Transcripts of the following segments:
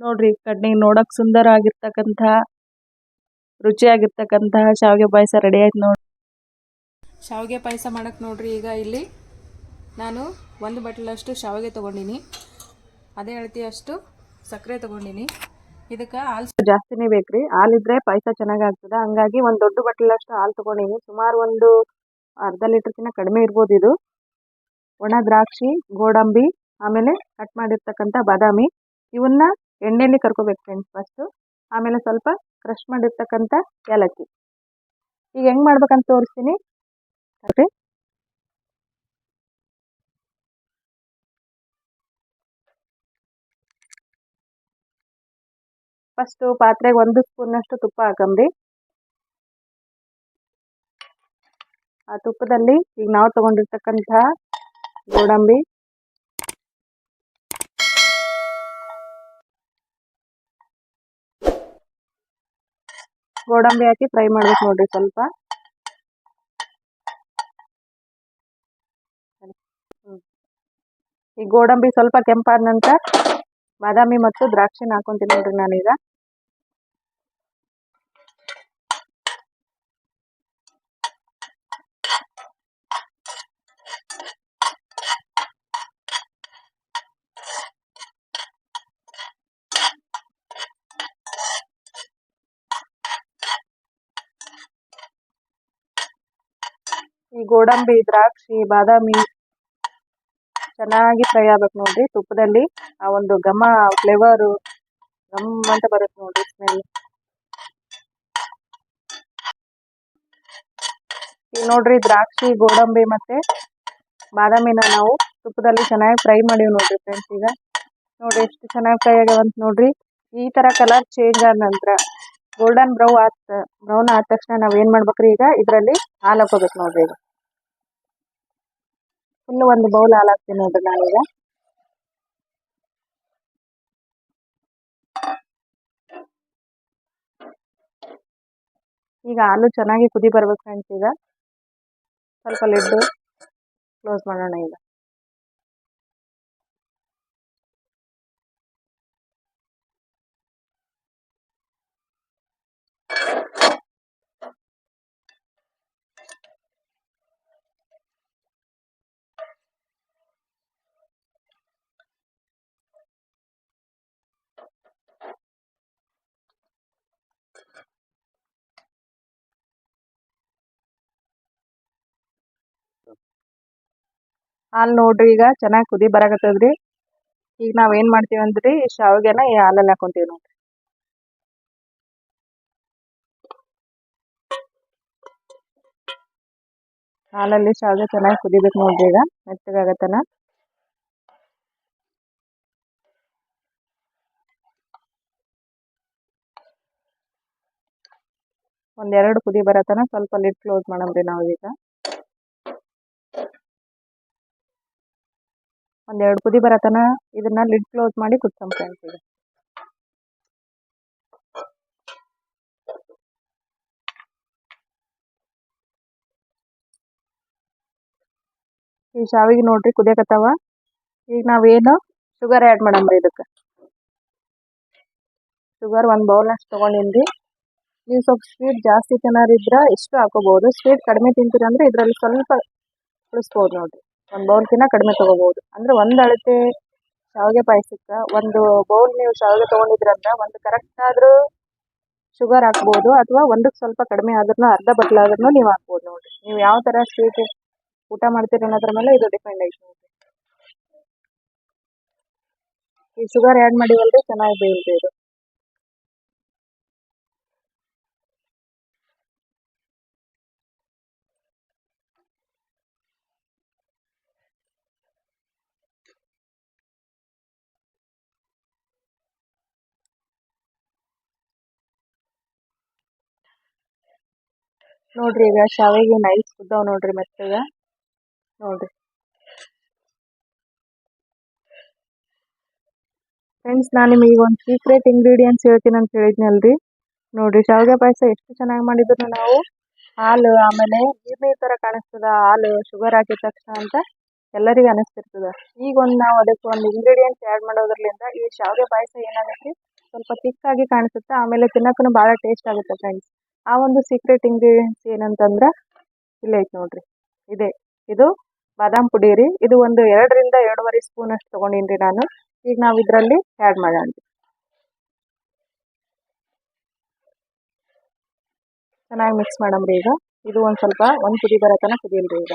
ನೋಡ್ರಿ ಕಣ್ಣಿಗೆ ನೋಡಕ್ ಸುಂದರ ಆಗಿರ್ತಕ್ಕಂಥ ರುಚಿಯಾಗಿರ್ತಕ್ಕಂತಹ ಶಾವಿಗೆ ಪಾಯಸ ರೆಡಿ ಆಯ್ತು ನೋಡಿ ಶಾವಿಗೆ ಪಾಯಸ ಮಾಡಕ್ಕೆ ನೋಡ್ರಿ ಈಗ ಇಲ್ಲಿ ನಾನು ಒಂದು ಬಟ್ಲಷ್ಟು ಶಾವಿಗೆ ತೊಗೊಂಡಿನಿ. ಅದೇ ಅಳತೆಯಷ್ಟು ಸಕ್ಕರೆ ತೊಗೊಂಡಿನಿ. ಇದಕ್ಕೆ ಹಾಲು ಜಾಸ್ತಿನೇ ಬೇಕ್ರಿ. ಹಾಲಿದ್ರೆ ಪಾಯಸ ಚೆನ್ನಾಗಿ ಆಗ್ತದ. ಹಂಗಾಗಿ ಒಂದು ದೊಡ್ಡ ಬಟ್ಲಷ್ಟು ಹಾಲು ತಗೊಂಡಿನಿ. ಸುಮಾರು ಒಂದು ಅರ್ಧ ಲೀಟರ್ಕಿಂತ ಕಡಿಮೆ ಇರ್ಬೋದು ಇದು. ಒಣ ದ್ರಾಕ್ಷಿ ಗೋಡಂಬಿ ಆಮೇಲೆ ಕಟ್ ಮಾಡಿರ್ತಕ್ಕಂಥ ಬಾದಾಮಿ. ಇವನ್ನ ಎಣ್ಣೆಯಲ್ಲಿ ಕರ್ಕೋಬೇಕು ಫ್ರೆಂಡ್ಸ್ ಫಸ್ಟು ಆಮೇಲೆ ಸ್ವಲ್ಪ ಕ್ರಶ್ ಮಾಡಿರ್ತಕ್ಕಂಥ ಏಲಕ್ಕಿ. ಈಗ ಹೆಂಗ್ ಮಾಡ್ಬೇಕಂತ ತೋರಿಸ್ತೀನಿ. ನೋಡ್ರಿ. ಫಸ್ಟು ಪಾತ್ರೆಗೆ ಒಂದು ಸ್ಪೂನಷ್ಟು ತುಪ್ಪ ಹಾಕಂಬ್ರಿ ಆ ತುಪ್ಪದಲ್ಲಿ ಈಗ ನಾವು ತಗೊಂಡಿರ್ತಕ್ಕಂತಹ ಗೋಡಂಬಿ ಗೋಡಂಬಿ ಹಾಕಿ ಫ್ರೈ ಮಾಡ್ಬೇಕು ನೋಡ್ರಿ ಸ್ವಲ್ಪ. ಈ ಗೋಡಂಬಿ ಸ್ವಲ್ಪ ಕೆಂಪಾದ ನಂತರ ಬಾದಾಮಿ ಮತ್ತು ದ್ರಾಕ್ಷಿನ ಹಾಕೊಂತೀನಿ ನೋಡ್ರಿ ನಾನೀಗ. ಈ ಗೋಡಂಬಿ, ದ್ರಾಕ್ಷಿ, ಬಾದಾಮಿ ಚೆನ್ನಾಗಿ ಫ್ರೈ ಆಗ್ಬೇಕು ನೋಡ್ರಿ ತುಪ್ಪದಲ್ಲಿ. ಆ ಒಂದು ಘಮ ಫ್ಲೇವರ್ ಘಮ್ ಅಂತ ಬರುತ್ತೆ ನೋಡ್ರಿ ಸ್ಮೆಲ್ ಈಗ ನೋಡ್ರಿ ದ್ರಾಕ್ಷಿ, ಗೋಡಂಬಿ ಮತ್ತೆ ಬಾದಾಮಿನ ನಾವು ತುಪ್ಪದಲ್ಲಿ ಚೆನ್ನಾಗಿ ಫ್ರೈ ಮಾಡಿವಿ ನೋಡ್ರಿ ಫ್ರೆಂಡ್ಸ್ ಈಗ. ನೋಡ್ರಿ ಎಷ್ಟು ಚೆನ್ನಾಗಿ ಫ್ರೈ ಆಗ್ಯಾವಂತ ನೋಡ್ರಿ. ಈ ತರ ಕಲರ್ ಚೇಂಜ್ ಆದ ನಂತರ ಗೋಲ್ಡನ್ ಬ್ರೌನ್ ಆತ್ ಬ್ರೌನ್ ಆದ ತಕ್ಷಣ ನಾವ್ ಏನ್ ಮಾಡ್ಬೇಕ್ರಿ ಈಗ? ಇದ್ರಲ್ಲಿ ಹಾಲು ಹಾಕೋಬೇಕು ನೋಡ್ರಿ ಈಗ. ಫುಲ್ ಒಂದು ಬೌಲ್ ಹಾಲು ಹಾಕ್ತೀನಿ ನೋಡ್ರಿ ನಾನೀಗ ಈಗ ಹಾಲು ಚೆನ್ನಾಗಿ ಕುದಿ ಬರ್ಬೇಕು ಫ್ರೆಂಡ್ಸ್ ಈಗ ಸ್ವಲ್ಪ ಲಿಡ್ ಕ್ಲೋಸ್ ಮಾಡೋಣ ಈಗ ಹಾಲು ನೋಡ್ರಿ ಈಗ, ಚೆನ್ನಾಗಿ ಕುದಿ ಬರಾಕತ್ತದ್ರಿ. ಈಗ ನಾವ್ ಏನ್ ಮಾಡ್ತೀವಿ ಅಂದ್ರಿ, ಶಾವಿಗೆನ ಈ ಹಾಲಲ್ಲಿ ಹಾಕೊಂತೀವಿ ನೋಡ್ರಿ. ಹಾಲಲ್ಲಿ ಶಾವಿಗೆ ಚೆನ್ನಾಗಿ ಕುದಿಬೇಕು ನೋಡ್ರಿ ಈಗ, ಮೆತ್ತಗಾಗತ್ತನ. ಒಂದೆರಡು ಕುದಿ ಬರತನ ಸ್ವಲ್ಪ ಲಿಡ್ ಕ್ಲೋಸ್ ಮಾಡಮ್ರಿ ನಾವು ಈಗ ಒಂದೆರಡು ಕುದಿ ಬರತನ ಇದನ್ನ ಲಿಡ್ ಕ್ಲೋಸ್ ಮಾಡಿ ಫ್ರೆಂಡ್ಸ್ ಈ ಶಾವಿಗೆ ನೋಡ್ರಿ ಕುದಿಯಕತ್ತಾವ. ಈಗ ನಾವೇನು ಶುಗರ್ ಆ್ಯಡ್ ಮಾಡಮ್ರಿ ಇದಕ್ಕೆ. ಶುಗರ್ ಒಂದು ಬೌಲ್ನಷ್ಟು ತೊಗೊಂಡಿನ್ರಿ. ನೀವು ಸ್ವಲ್ಪ ಸ್ವೀಟ್ ಜಾಸ್ತಿ ತಿನ್ನೋರಿದ್ರೆ ಇಷ್ಟು ಹಾಕೋಬಹುದು ಸ್ವೀಟ್ ಕಡಿಮೆ ತಿಂತೀರಿ ಅಂದ್ರೆ ಇದರಲ್ಲಿ ಸ್ವಲ್ಪ ಉಳಿಸ್ಬೋದು ನೋಡ್ರಿ. ಒಂದು ಬೌಲ್ಕಿನ್ನ ಕಡಿಮೆ ತಗೋಬಹುದು ಅಂದ್ರೆ ಒಂದು ಅಳತೆ ಶಾವಿಗೆ ಪಾಯಸಕ್ಕೆ ಒಂದು ಬೌಲ್ ನೀವು ಶಾವಿಗೆ ತೊಗೊಂಡಿದ್ರಂದ್ರೆ ಒಂದು ಕರೆಕ್ಟ್ ಆದ್ರೂ ಶುಗರ್ ಹಾಕ್ಬೋದು ಅಥವಾ ಒಂದಕ್ಕೆ ಸ್ವಲ್ಪ ಕಡಿಮೆ ಆದ್ರೂ ಅರ್ಧ ಬಟ್ಲಾದ್ರೂ ನೀವು ಹಾಕ್ಬೋದು ನೋಡಿ ನೀವು ಯಾವ ಥರ ಸ್ವೀಟ್ ಊಟ ಮಾಡ್ತೀರಿ ಅನ್ನೋದ್ರ ಮೇಲೆ ಇದು ಡಿಪೆಂಡ್ ಐತಿ ನೋಡ್ರಿ. ಈ ಶುಗರ್ ಆ್ಯಡ್ ಮಾಡಿವಲ್ರಿ ಚೆನ್ನಾಗಿ ಬೇಯಿಲ್ರಿ ಇದು. ನೋಡ್ರಿ ಈಗ ಶಾವಿಗೆ ನೈಸ್ ಕುದ್ದಾವ್ ನೋಡ್ರಿ ಮತ್ತೆ ನೋಡ್ರಿ. ಫ್ರೆಂಡ್ಸ್ ನಾನು ನಿಮಗೆ ಒಂದು ಸೀಕ್ರೆಟ್ ಇಂಗ್ರೀಡಿಯೆಂಟ್ಸ್ ಹೇಳ್ತೀನಿ ಅಂತ ಹೇಳಿದ್ನಲ್ರಿ. ನೋಡ್ರಿ, ಶಾವಿಗೆ ಪಾಯಸ ಎಷ್ಟು ಚೆನ್ನಾಗಿ ಮಾಡಿದ್ರು ನಾವು ಹಾಲು, ಆಮೇಲೆ ನೀರ್ ಥರ ಕಾಣಿಸ್ತದೆ, ಹಾಲು ಶುಗರ್ ಹಾಕಿದ ತಕ್ಷಣ ಅಂತ ಎಲ್ಲರಿಗೂ ಅನಿಸ್ತಿರ್ತದ. ಈಗ ಒಂದು ನಾವು ಅದಕ್ಕೆ ಒಂದು ಇಂಗ್ರೀಡಿಯೆಂಟ್ಸ್ ಆ್ಯಡ್ ಮಾಡೋದ್ರಲ್ಲಿಂದ ಈ ಶಾವಿಗೆ ಪಾಯಸ ಏನಾಗೈತಿ ಸ್ವಲ್ಪ ತಿಕ್ಕಾಗಿ ಕಾಣಿಸುತ್ತೆ, ಆಮೇಲೆ ತಿನ್ನಕ್ಕೂ ಭಾಳ ಟೇಸ್ಟ್ ಆಗುತ್ತೆ ಫ್ರೆಂಡ್ಸ್ ಆ ಒಂದು ಸೀಕ್ರೆಟ್ ಇಂಗ್ರೀಡಿಯೆಂಟ್ಸ್ ಏನಂತಂದ್ರೆ, ಇಲ್ಲೇ ಐತೆ ನೋಡ್ರಿ. ಇದೆ. ಇದು ಬಾದಾಮ್ ಪುಡಿ ರೀ. ಇದು ಒಂದು ಎರಡರಿಂದ ಎರಡೂವರೆ ಸ್ಪೂನ್ ಅಷ್ಟು ತೊಗೊಂಡಿನಿ ರೀ ನಾನು. ಈಗ ನಾವು ಇದರಲ್ಲಿ ಆ್ಯಡ್ ಮಾಡೋಣ. ಚೆನ್ನಾಗಿ ಮಿಕ್ಸ್ ಮಾಡಮ್ರಿ ಈಗ. ಇದು ಒಂದು ಸ್ವಲ್ಪ ಒಂದು ಕುದಿ ಬರೋ ತನಕ ಕುದಿಯಲ್ರಿ ಈಗ.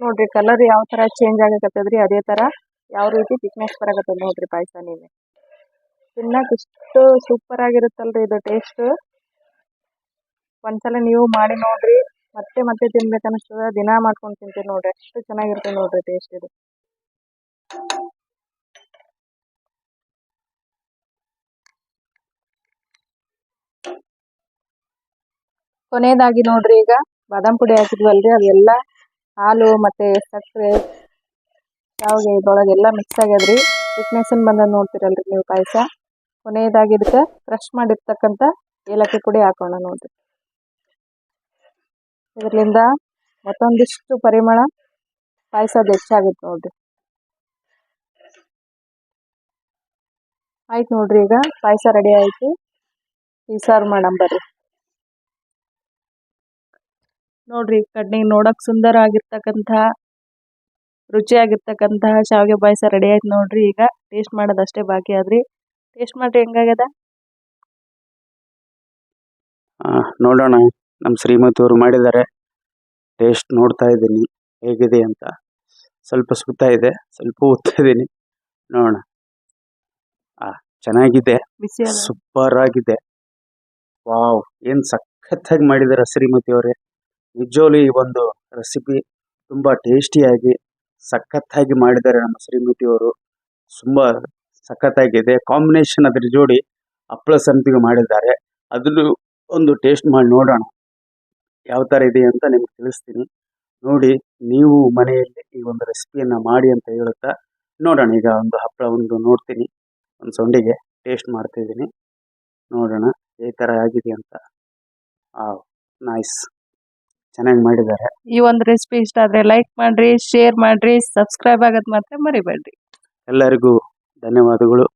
ನೋಡ್ರಿ ಕಲರ್ ಯಾವ ತರ ಚೇಂಜ್ ಆಗಕತ್ತದ್ರಿ, ಅದೇ ತರ ಯಾವ ರೀತಿ ಥಿಕ್ನೆಸ್ ಬರಾಕತ್ತದ ನೋಡ್ರಿ ಪಾಯಸ ನೀವೇ. ತಿನ್ನಕ್ ಇಷ್ಟು ಸೂಪರ್ ಆಗಿರುತ್ತಲ್ರಿ ಇದು ಟೇಸ್ಟ್ ಒಂದ್ಸಲ ನೀವು ಮಾಡಿ ನೋಡ್ರಿ, ಮತ್ತೆ ಮತ್ತೆ ತಿನ್ಬೇಕನ್ನಿಸ್ತದ, ದಿನ ದಿನಾ ಮಾಡ್ಕೊಂಡು ತಿಂತೀವಿ ನೋಡ್ರಿ, ಅಷ್ಟು ಚೆನ್ನಾಗಿರ್ತದೆ ನೋಡ್ರಿ ಟೇಸ್ಟ್ ಇದು. ಕೊನೆಯದಾಗಿ ನೋಡ್ರಿ ಈಗ, ಬಾದಾಮ್ ಪುಡಿ ಹಾಕಿದ್ವಲ್ರಿ, ಅದೆಲ್ಲ ಹಾಲು ಮತ್ತೆ ಸಕ್ಕರೆ ಶಾವಿಗೆ ಇದ್ರೊಳಗೆಲ್ಲ ಮಿಕ್ಸ್ ಆಗ್ಯದ್ರಿ. ಥಿಕ್ನೆಸ್ಸನ್ ಬಂದ ನೋಡ್ತೀರಲ್ರಿ ನೀವು ಪಾಯಸ. ಕೊನೆಯದಾಗಿ ಇದಕ್ಕೆ ಫ್ರೆಶ್ ಮಾಡಿರ್ತಕ್ಕಂಥ ಏಲಕ್ಕಿ ಪುಡಿ ಹಾಕೋಣ ನೋಡ್ರಿ. ಇದರಿಂದ ಮತ್ತೊಂದಿಷ್ಟು ಪರಿಮಳ ಪಾಯಸದ ಹೆಚ್ಚಾಗುತ್ತೆ ನೋಡ್ರಿ. ಆಯ್ತು ನೋಡ್ರಿ ಈಗ ಪಾಯಸ ರೆಡಿ ಆಯ್ತು. ಈ ಸಾರು ಮಾಡಮ್ ಬರ್ರಿ. ನೋಡ್ರಿ ಕಣ್ಣಿಗೆ ನೋಡಕ್ ಸುಂದರ ಆಗಿರ್ತಕ್ಕಂತಹ ರುಚಿಯಾಗಿರ್ತಕ್ಕಂತಹ ಶಾವಿಗೆ ಪಾಯಸ ರೆಡಿ ಆಯ್ತು ನೋಡ್ರಿ. ಈಗ ಟೇಸ್ಟ್ ಮಾಡೋದು ಅಷ್ಟೇ ಬಾಕಿ ಆದ್ರಿ. ಟೇಸ್ಟ್ ಮಾಡ್ರಿ ಹೆಂಗಾಗ್ಯದ? ನೋಡೋಣ. ನಮ್ಮ ಶ್ರೀಮತಿ ಅವರು ಮಾಡಿದ್ದಾರೆ. ಟೇಸ್ಟ್ ನೋಡ್ತಾ ಇದ್ದೀನಿ. ಹೇಗಿದೆ ಅಂತ. ಸ್ವಲ್ಪ ಸುತ್ತಾ ಇದೆ. ಸ್ವಲ್ಪ ಓದ್ತಾ ಇದ್ದೀನಿ. ನೋಡೋಣ. ಆ ಚೆನ್ನಾಗಿದೆ. ಸೂಪರ್ ಆಗಿದೆ. ವಾವ್ ಏನು ಸಖತ್ತಾಗಿ ಮಾಡಿದ್ದಾರೆ ಶ್ರೀಮತಿ ಅವರೇ ನಿಜವಾಗ್ಲೂ ಈ ಒಂದು ರೆಸಿಪಿ ತುಂಬ ಟೇಸ್ಟಿಯಾಗಿ ಸಖತ್ತಾಗಿ ಮಾಡಿದ್ದಾರೆ ನಮ್ಮ ಶ್ರೀಮತಿ ಅವರು. ತುಂಬ ಸಖತ್ತಾಗಿದೆ. ಕಾಂಬಿನೇಷನ್ ಅದ್ರ ಜೋಡಿ ಹಪ್ಪಳ ಸಂಪಿಗೆ ಮಾಡಿದ್ದಾರೆ. ಅದನ್ನು ಒಂದು ಟೇಸ್ಟ್ ಮಾಡಿ ನೋಡೋಣ. ಯಾವ ಥರ ಇದೆ ಅಂತ ನಿಮ್ಗೆ ತಿಳಿಸ್ತೀನಿ. ನೋಡಿ, ನೀವು ಮನೆಯಲ್ಲಿ ಈ ಒಂದು ರೆಸಿಪಿಯನ್ನು ಮಾಡಿ ಅಂತ ಹೇಳುತ್ತಾ, ನೋಡೋಣ. ಈಗ ಒಂದು ಹಪ್ಪಳ ಒಂದು ನೋಡ್ತೀನಿ. ಒಂದು ಸೊಂಡಿಗೆ ಟೇಸ್ಟ್ ಮಾಡ್ತಿದ್ದೀನಿ ನೋಡೋಣ ಈ ಥರ ಆಗಿದೆ ಅಂತ. ಆ ನೈಸ್ ಚೆನ್ನಾಗಿ ಮಾಡಿದ್ದಾರೆ. ಈ ಒಂದು ರೆಸಿಪಿ ಇಷ್ಟ ಆದ್ರೆ ಲೈಕ್ ಮಾಡ್ರಿ ಶೇರ್ ಮಾಡ್ರಿ ಸಬ್ಸ್ಕ್ರೈಬ್ ಆಗೋದ್ ಮಾತ್ರ ಮರಿಬೇಡ್ರಿ. ಎಲ್ಲರಿಗೂ ಧನ್ಯವಾದಗಳು.